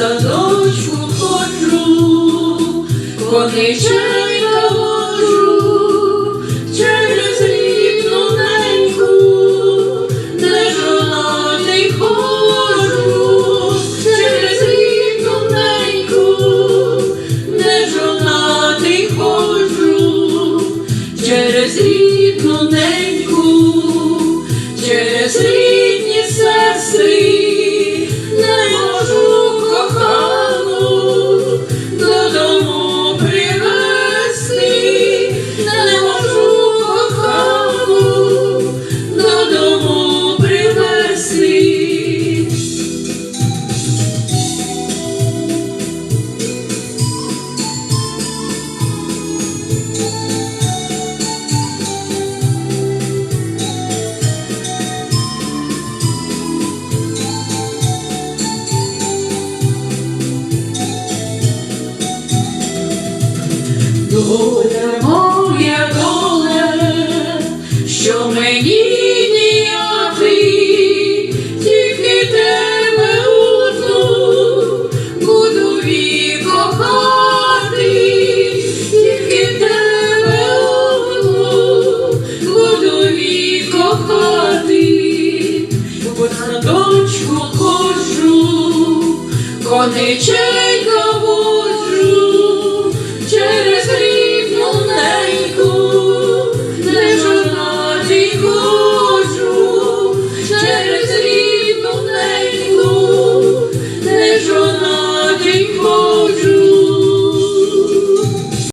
садочку ходжу, вони чують. Доля моя доля, що мені діяти, тільки тебе одну буду вікохати, тільки тебе одну буду вікохати, бо садочку ходжу, конече.